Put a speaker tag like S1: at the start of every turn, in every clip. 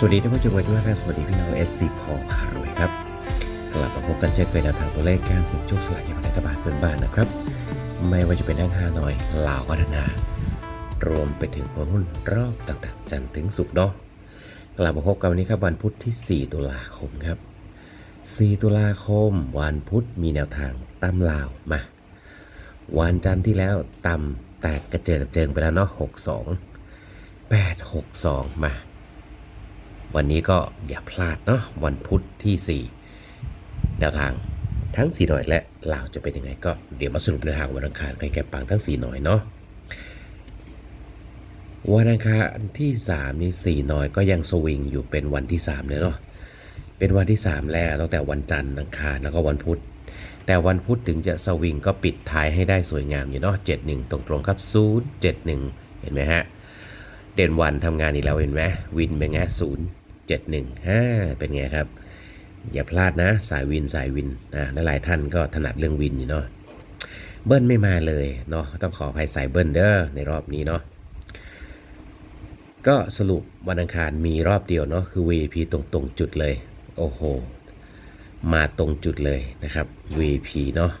S1: สวัสดีท่านผู้ชมทุกท่านสวัสดีพี่น้อง FC พอพารวยครับ กลับมาพบกันเช่นเคยในทางตัวเลขการสิ่งโชคสลากกินแบ่งรัฐบาลเพื่อนบ้านนะครับ ไม่ว่าจะเป็นทั้งฮานอยลาวพัฒนา รวมไปถึงหัวหุ้นรอบต่างๆ จันทร์ถึงศุกร์เนาะกลับมาพบกันวันนี้ครับวันพุธที่ 4 ตุลาคมครับ 4 ตุลาคม วันพุธมีแนวทางตำลาวมา วันจันทร์ที่แล้วตำแตกกระเจิดกระเจิงไปแล้วเนาะ 62 8 62 มา วันนี้ก็อย่าพลาดเนาะวันพุธที่ 4 แนวทางทั้ง 4 หน่อยและลาวจะเป็นยังไงก็เดี๋ยวมาสรุปในวทางวันอังคารให้แก่ปังทั้ง 4 หน่อยเนาะวันอังคารที่ 3 นี่ 4 หน่อยก็ยังสวิงอยู่เป็นวันที่3เลยเนาะเป็นวันที่ 3 แล้วตั้งแต่วันจันทร์อังคารแล้วก็วันพุธแต่วันพุธถึงจะสวิงก็ปิดท้ายให้ได้สวยงามอยู่เนาะ71 ตรงๆครับ071 เห็นไหมฮะเด่นวันทำงานอีกแล้วเห็นไหมวินเป็นไงศูนย์ เจ็ดหนึ่งห้าเป็นไงครับ อย่าพลาดนะ สายวินสายวินนะหลายท่านก็ถนัดเรื่องวินอยู่เนาะเบิ้ลไม่มาเลยเนาะต้องขออภัยสายเบิ้ลเด้อในรอบนี้เนาะก็สรุปวันอังคารมีรอบเดียวเนาะคือ VP ตรงตรงจุดเลย โอ้โห มาตรงจุดเลยนะครับ VP เนาะ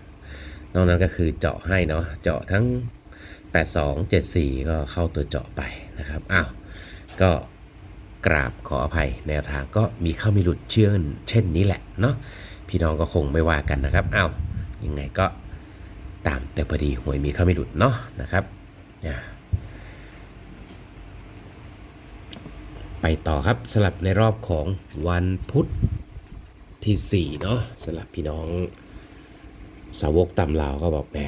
S1: นอกนั้นก็คือเจาะให้เนาะเจาะทั้ง 82 74 ก็เข้าตัวเจาะไปนะครับอ้าวก็ กราบขออภัยแนวทางก็มีเข้ามีหลุดเชื่อนเช่นนี้แหละเนาะพี่น้องก็คงไม่ว่ากันนะครับเอ้ายังไงก็ตามแต่พอดีหวยมีเข้าไม่หลุดเนาะนะครับไปต่อครับสลับในรอบของวันพุธที่4เนาะสลับพี่น้องสาวกตำลาวก็บอกแหม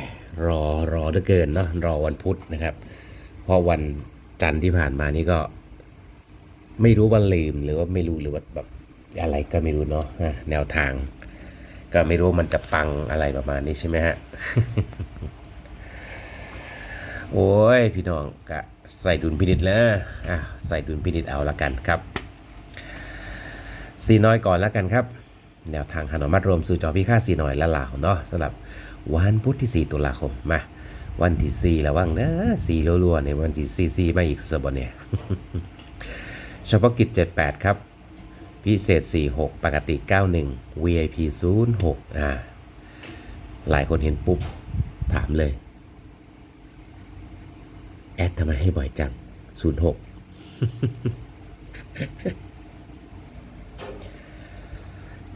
S1: รอรอเหลือเกินเนาะรอวันพุธนะครับ เพราะวันจันทร์ที่ผ่านมานี่ก็ ไม่รู้ว่าลืมหรือว่าไม่รู้หรือว่าแบบอะไรก็ไม่รู้เนาะแนวทาง ก็ไม่รู้มันจะปังอะไรประมาณนี้ใช่ไหมฮะโอ้ยพี่น้องกะใส่ดุลพินิษแล้วอะใส่ดุลพินิษเอาละกันครับสีน้อยก่อนล้วกันครับ แนวทางฮานอมัดรวมสู่จอพี่ค่าสีน้อยละลาวเนาะสำหรับวันพุธที่ 4 ตุลาคมมาวันที่4ระวังนะสีรัวๆในวันที่4 4มาอีกสบเนี่ย เฉพาะกิจ 78 ครับ พิเศษ 46 ปกติ 91 VIP 06อ่าหลายคนเห็นปุ๊บ ถามเลย แอดทำไมให้บ่อยจัง 06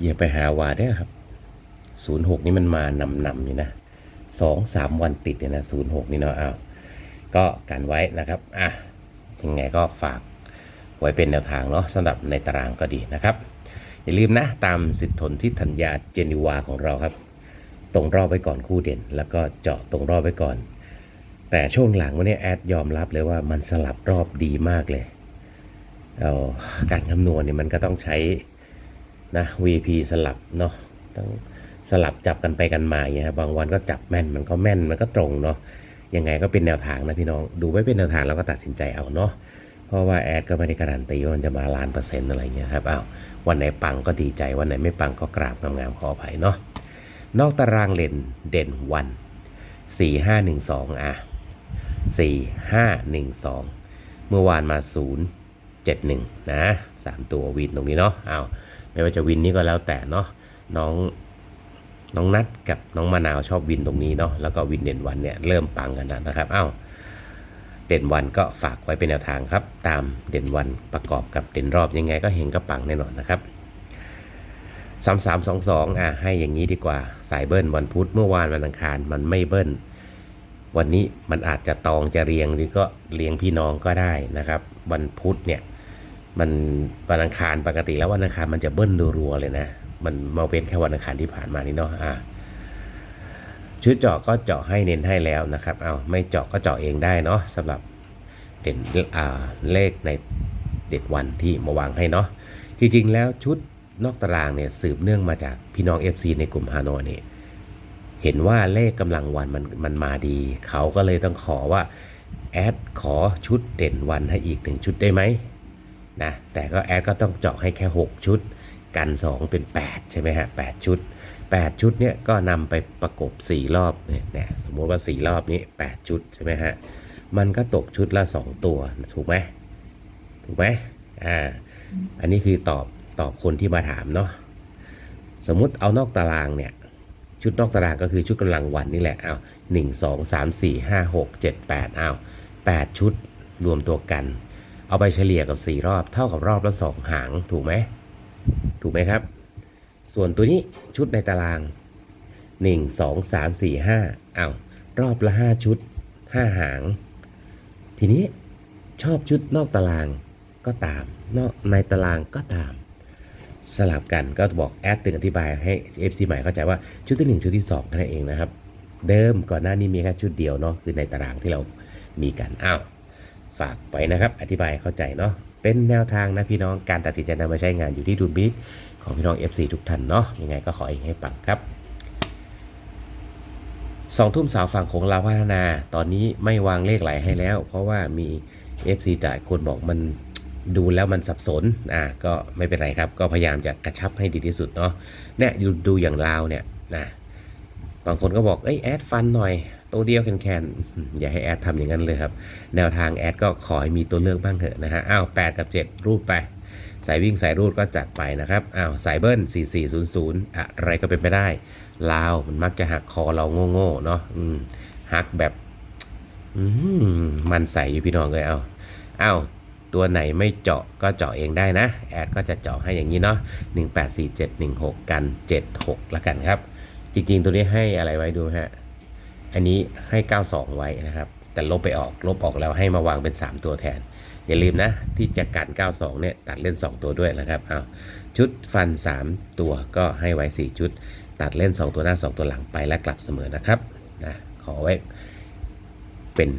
S1: อย่าไปหาว่าได้ครับ 06 นี่มันมานำนำอยู่นะสองสามวันติดเนี่ยนะ 06 นี่เนาะอ้าวก็กันไว้นะครับ อะ ยังไงก็ฝาก ไว้เป็นแนวทางเนาะสำหรับในตารางก็ดีนะครับ อย่าลืมนะ ตามสิทธิทนที่ธัญญาเจนิวาของเราครับ ตรงรอบไว้ก่อนคู่เด่น แล้วก็เจาะตรงรอบไว้ก่อน แต่ช่วงหลังวันนี้แอดยอมรับเลยว่ามันสลับรอบดีมากเลยเอาการคำนวณเนี่ยมันก็ต้องใช้นะ VP สลับเนาะต้องสลับจับกันไปกันมาอย่างเงี้ยบางวันก็จับแม่นมันก็แม่นมันก็ตรงเนาะยังไงก็เป็นแนวทางนะพี่น้อง ดูไว้เป็นแนวทางแล้วก็ตัดสินใจเอาเนาะ เพราะว่าแอดก็ไม่ได้การันตีว่ามันจะมาล้านเปอร์เซ็นต์อะไรเงี้ยครับอ้าววันไหนปังก็ดีใจ วันไหนไม่ปังก็กราบงามๆขออภัยเนาะนอกตารางเลนเด่นวันสี่ห้าหนึ่งสองอะสี่ห้าหนึ่งสองเมื่อวานมาศูนย์เจ็ดหนึ่งนะสามตัววินตรงนี้เนาะอ้าวไม่ว่าจะวินนี้ก็แล้วแต่เนาะน้องน้องนัดกับน้องมะนาวชอบวินตรงนี้เนาะแล้วก็วินเด่นวันเนี่ยเริ่มปังกันแล้วนะครับอ้าว เด่นวันก็ฝากไว้เป็นแนวทางครับ ตามเด่นวันประกอบกับเด่นรอบยังไงก็เห็นก็ปังแน่นอนนะครับสามสามสองสองอะให้อย่างนี้ดีกว่า สายเบิ้ลวันพุธเมื่อวานวันอังคารมันไม่เบิ้ลวันนี้มันอาจจะตองจะเรียงหรือก็เรียงพี่น้องก็ได้นะครับ วันพุธเนี่ยมันวันอังคารปกติแล้ววันอังคารมันจะเบิ้ลรัวๆเลยนะ มันมาเป็นแค่วันอังคารที่ผ่านมานี่เนาะอ่า ชุดเจาะก็เจาะให้เน้นให้แล้วนะครับเอาไม่เจาะก็เจาะเองได้เนาะสำหรับเด่นเลขในเด็ดวันที่มาวางให้เนาะจริงๆแล้วชุดนอกตารางเนี่ยสืบเนื่องมาจากพี่น้อง FC ในกลุ่มฮานอยเนี่ยเห็นว่าเลขกำลังวันมันมันมาดี เขาก็เลยต้องขอว่าแอดขอชุดเด่นวันให้อีกหนึ่งชุดได้ไหมนะแต่ก็แอดก็ต้องเจาะให้แค่ 6 ชุด กัน 2 เป็น 8 ใช่ไหมฮะ8ชุด 8 ชุดเนี่ยก็นำไปประกบ 4 รอบเนี่ยสมมติว่า 4 รอบนี้ 8 ชุดใช่ไหมฮะ มันก็ตกชุดละ 2 ตัวถูกไหมถูกไหมอ่าอันนี้คือตอบตอบคนที่มาถามเนาะสมมุติเอานอกตารางเนี่ยชุดนอกตารางก็คือชุดกำลังวันนี่แหละเอาหนึ่งสองสามสี่ห้าหกเจ็ดแปดเอาแปดชุดรวมตัวกัน เอาไปเฉลี่ยกับ4รอบเท่ากับรอบละ2หางถูกไหมถูกไหมครับ ส่วนตัวนี้ชุดในตาราง 1 2 3 4 5อ้าวรอบละ 5 ชุด 5 หาง ทีนี้ชอบชุดนอกตารางก็ตาม นอกในตารางก็ตาม สลับกันก็บอกแอดตึงอธิบายให้ FC ใหม่เข้าใจว่าชุดที่ 1 ชุดที่2นั่นเองนะครับ เดิมก่อนหน้านี้มีแค่ชุดเดียวเนาะคือในตารางที่เรามีกันอ้าวฝากไปนะครับ อธิบายเข้าใจเนาะ เป็นแนวทางนะพี่น้องการตัดสินใจนำมาใช้งานอยู่ที่ดุลพินิจของพี่น้อง FC ทุกท่านเนาะยังไงก็ขอให้ปังครับสองทุ่มสาวฝั่งของเราวพัฒนา ตอนนี้ไม่วางเลขไหลให้แล้ว เพราะว่ามี FC จ่ายคนบอกมันดูแล้วมันสับสน อ่า ก็ไม่เป็นไรครับ ก็พยายามจะกระชับให้ดีที่สุดเนาะ เนี่ยดูดูอย่างลาวเนี่ยนะ บางคนก็บอกเอ้ยแอดฟันหน่อยตัวเดียวแคนๆอย่าให้แอดทำอย่างนั้นเลยครับ แนวทางแอดก็ขอให้มีตัวเลือกบ้างเถอะนะฮะอ้าว8กับ 7 รูดไปสายวิ่งสายรูดก็จัดไปนะครับ อ้าวสายเบิ้ล 4400 อะไรก็เป็นไปได้ ลาวมันมักจะหักคอเราโง่ๆเนาะหักแบบมมันใส่อยู่พี่น้องเลยเอาอ้าวตัวไหนไม่เจาะก็เจาะเองได้นะ แอดก็จะเจาะให้อย่างนี้เนาะ 184716 กัน 76 ละกันครับ จริงๆ ตัวนี้ให้อะไรไว้ดูฮะ อันนี้ให้ 92 ไว้นะครับ แต่ลบไปออก ลบออกแล้วให้มาวางเป็น 3 ตัวแทน อย่าลืมนะ ที่จะกัน 92 เนี่ย ตัดเล่น 2 ตัวด้วยนะครับเอาชุดฟัน 3 ตัวก็ให้ไว้ 4 ชุด ตัดเล่น 2 ตัวหน้า 2 ตัวหลังไปและกลับเสมอนะครับนะขอไว้เป็น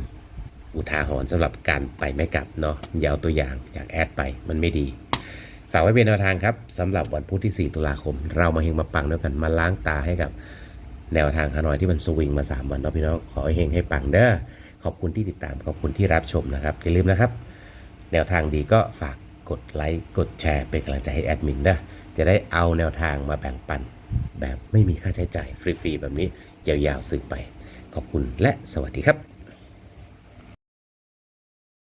S1: อุทาหรณ์สำหรับการไปไม่กลับเนาะอยาวตัวอย่างจากแอดไปมันไม่ดีากไว้เป็นแนวทางครับสำหรับวันพุธที่ 4 ตุลาคม เรามาเฮงมาปังด้วยกันมาล้างตาให้กับแนวทางฮานอยที่มันสวิงมา 3 วันเนาะพี่น้องขอให้เฮงให้ปังเด้อขอบคุณที่ติดตามขอบคุณที่รับชมนะครับอย่าลืมนะครับ แนวทางดีก็ฝากกดไลค์กดแชร์เป็นกำลังใจให้แอดมินเด้อจะได้เอาแนวทางมาแบ่งปัน แบบไม่มีค่าใช้จ่ายฟรีๆแบบนี้ยาวๆสึกไป ขอบคุณและสวัสดีครับ